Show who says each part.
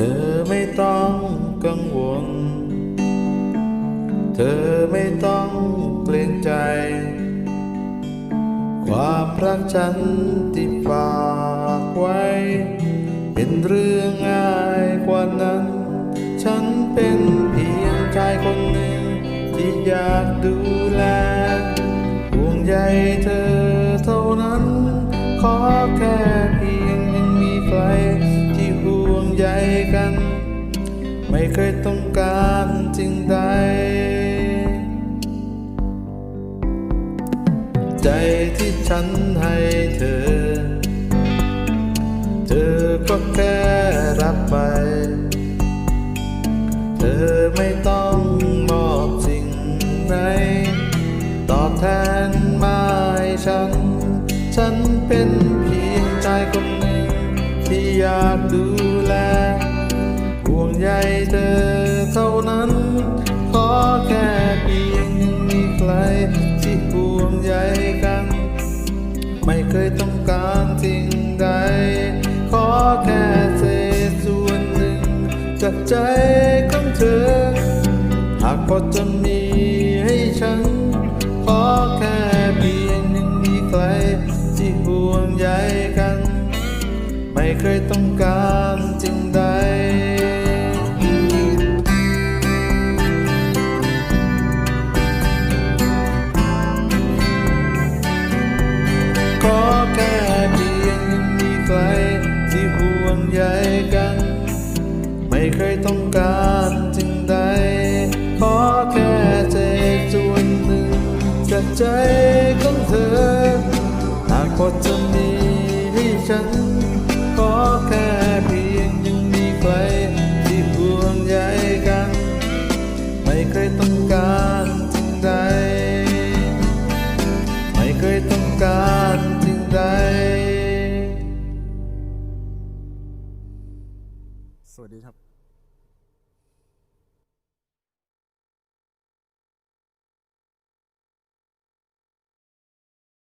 Speaker 1: ธอไม่ต้องกังวล เธอไม่ต้องเกรงใจ ความรักฉันที่ฝากไว้ เป็นเรื่องง่ายกว่านั้น ฉันเป็นเพียงชายคนหนึ่งที่อยากดูแล เคยต้องการสิ่งใด ใจที่ฉันให้เธอ เธอก็แค่รับไป เธอไม่ต้องมอบสิ่งไหนตอบแทนมาให้ฉัน ฉันเป็นเพียงชายคนหนึ่งที่อยากดูแล ใยเธอเท่านั้น ขอแค่เพียงยังมีใครที่ห่วงใยกัน ไม่เคยต้องการสิ่งใด ขอแค่เศษส่วนหนึ่งจากใจของเธอ หากพอจะมีให้ฉัน ขอแค่เพียงยังมีใครที่ห่วงใยกัน ไม่เคยต้องการสิ่งใด เคยต้องการสิ่งใด ขอแค่เศษส่วนหนึ่งจากใจของเธอ หากพอจะมีให้ฉัน ขอแค่เพียงยังมีใครที่ห่วงใยกัน ไม่เคยต้องการสิ่งใด ไม่เคยต้องการสิ่งใด
Speaker 2: สวัสดีครับ